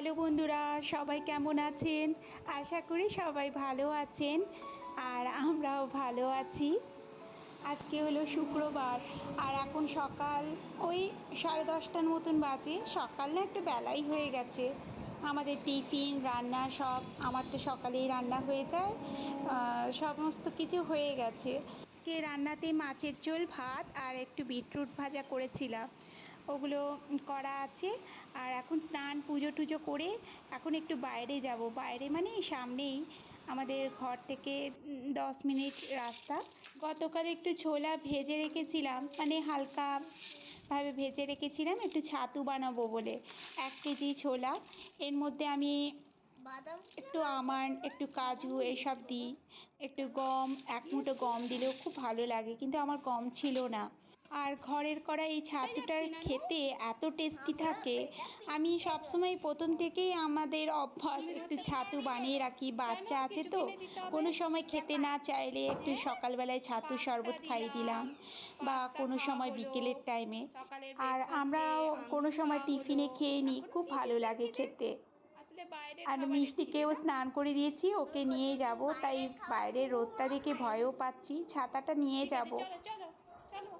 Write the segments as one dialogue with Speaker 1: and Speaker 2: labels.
Speaker 1: Hello বন্ধুরা, সবাই কেমন আছেন? আশা করি সবাই ভালো আছেন আর আমরাও ভালো আছি। আজকে হলো শুক্রবার আর এখন সকাল ওই সাড়ে দশটার মতন বাজে। সকাল না একটু বেলাই হয়ে গেছে। আমাদের টিফিন, রান্না সব, আমার তো সকালেই রান্না হয়ে যায়। সমস্ত কিছু হয়ে গেছে। আজকে রান্নাতে মাছের ঝোল, ভাত আর একটু বিটরুট ভাজা করেছিলাম। ওগুলো করা আছে। আর এখন স্নান, পুজো টুজো করে এখন একটু বাইরে যাব। বাইরে মানে সামনেই আমাদের ঘর থেকে দশ মিনিট রাস্তা। গতকাল একটু ছোলা ভেজে রেখেছিলাম মানে হালকা ভাবে ভেজে রেখেছিলাম, একটু ছাতু বানাবো বলে। এক কেজি ছোলা। এর মধ্যে আমি একটু আমান একটু কাজু এসব দিই। একটু গম, এক মুঠো গম দিলেও খুব ভালো লাগে, কিন্তু আমার গম ছিল না। আর ঘরের করা এই ছাতুটার খেতে এত টেস্টি থাকে। আমি সবসময় প্রথম থেকেই আমাদের অভ্যাস একটু ছাতু বানিয়ে রাখি বাচ্চা আছে তো। কোনো সময় খেতে না চাইলে একটু সকালবেলায় ছাতু শরবত খাইয়ে দিলাম বা কোনো সময় বিকেলের টাইমে আর আমরাও কোনো সময় টিফিনে খেয়ে নিই খুব ভালো লাগে খেতে। আর মিষ্টিকেও স্নান করে দিয়েছি ওকে নিয়ে যাব তাই বাইরের রোদটা দেখে ভয়ও পাচ্ছি। ছাতাটা নিয়ে যাব।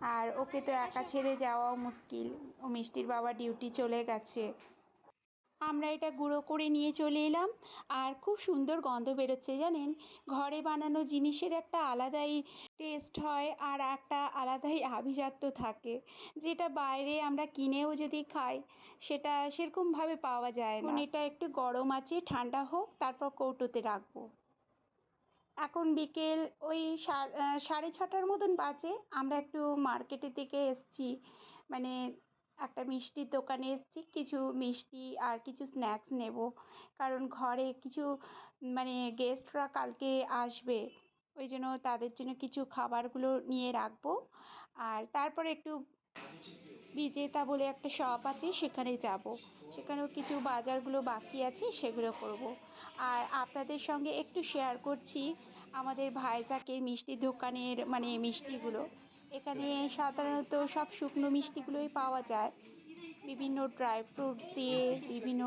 Speaker 1: আর ওকে তো একা ছেড়ে যাওয়াও মুশকিল। ও মিষ্টির বাবা ডিউটি চলে গেছে। আমরা এটা গুঁড়ো করে নিয়ে চলে এলাম। আর খুব সুন্দর গন্ধ বেরোচ্ছে জানেন? ঘরে বানানো জিনিসের একটা আলাদাই টেস্ট হয় আর একটা আলাদাই আভিজাত্য থাকে। যেটা বাইরে আমরা কিনেও যদি খাই, সেটা সেরকমভাবে পাওয়া যায় না। এটা একটু গরম আছে, ঠান্ডা হোক, তারপর কৌটোতে রাখব। এখন বিকেল ওই সাড়ে ছটার মতন বাজে। আমরা একটু মার্কেটের দিকে এসছি। মানে একটা মিষ্টির দোকানে এসছি। কিছু মিষ্টি আর কিছু স্ন্যাক্স নেব। কারণ ঘরে কিছু মানে গেস্টরা কালকে আসবে। ওই জন্য তাদের জন্য কিছু খাবারগুলো নিয়ে রাখব। আর তারপরে একটু বিজেতা বলে একটা শপ আছে, সেখানে যাব। সেখানেও কিছু বাজারগুলো বাকি আছে, সেগুলো করব। আর আপনাদের সঙ্গে একটু শেয়ার করছি আমাদের ভাইজাকের মিষ্টি দোকানের মানে মিষ্টিগুলো। এখানে সাধারণত সব শুকনো মিষ্টিগুলোই পাওয়া যায়। বিভিন্ন ড্রাই ফ্রুটস দিয়ে, বিভিন্ন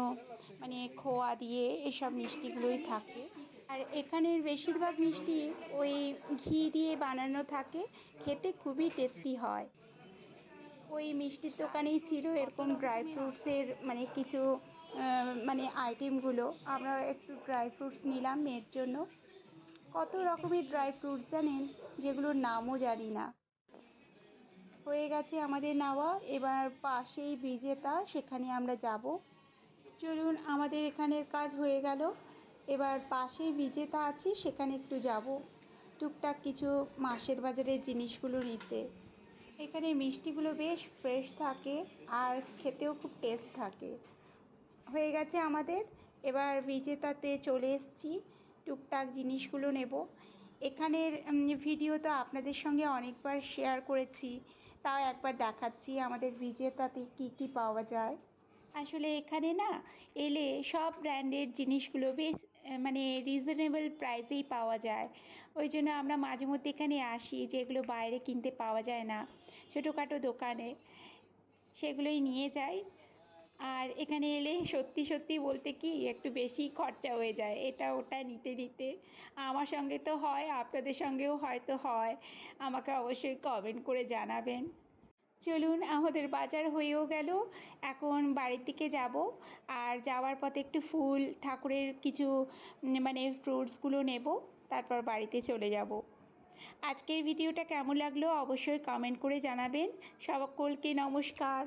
Speaker 1: মানে খোয়া দিয়ে এসব মিষ্টিগুলোই থাকে। আর এখানের বেশিরভাগ মিষ্টি ওই ঘি দিয়ে বানানো থাকে, খেতে খুবই টেস্টি হয়। ওই মিষ্টির দোকানেই ছিল এরকম ড্রাই ফ্রুটসের মানে কিছু মানে আইটেমগুলো আমরা একটু ড্রাই ফ্রুটস নিলাম মেয়ের জন্য। কত রকমের ড্রাই ফ্রুটস জানেন? যেগুলোর নামও জানি না। হয়ে গেছে আমাদের নেওয়া। এবার পাশেই বিজেতা, সেখানে আমরা যাব। চলুন, আমাদের এখানের কাজ হয়ে গেল। এবার পাশেই বিজেতা আছে, সেখানে একটু যাব। টুকটাক কিছু মাসের বাজারের জিনিসগুলো নিতে। এখানে মিষ্টিগুলো বেশ ফ্রেশ থাকে আর খেতেও খুব টেস্ট থাকে। হয়ে গেছে আমাদের। এবার বিজেতাতে চলে এসছি। টুকটাক জিনিসগুলো নেব। এখানের ভিডিও তো আপনাদের সঙ্গে অনেকবার শেয়ার করেছি। তাও একবার দেখাচ্ছি আমাদের বিজেতাতে কি কি পাওয়া যায়। আসলে এখানে না এলে সব ব্র্যান্ডের জিনিসগুলো বেশ মানে রিজনেবল প্রাইসেই পাওয়া যায়। ওই জন্য আমরা মাঝে মধ্যে এখানে আসি যেগুলো বাইরে কিনতে পাওয়া যায় না। ছোটোখাটো দোকানে সেগুলোই নিয়ে যাই। আর এখানে এলে সত্যি সত্যি বলতে কি একটু বেশি খরচা হয়ে যায়। এটা ওটা নিতে নিতে। আমার সঙ্গে তো হয়, আপনাদের সঙ্গেও হয়তো হয়। আমাকে অবশ্যই কমেন্ট করে জানাবেন। চলুন আমাদের বাজার হয়েও গেল। এখন বাড়ির দিকে যাব। আর যাওয়ার পথে একটু ফুল, ঠাকুরের কিছু মানে ফ্রুটসগুলো নেব। তারপর বাড়িতে চলে যাব। আজকের ভিডিওটা কেমন লাগল অবশ্যই কমেন্ট করে জানাবেন। সকলকে নমস্কার।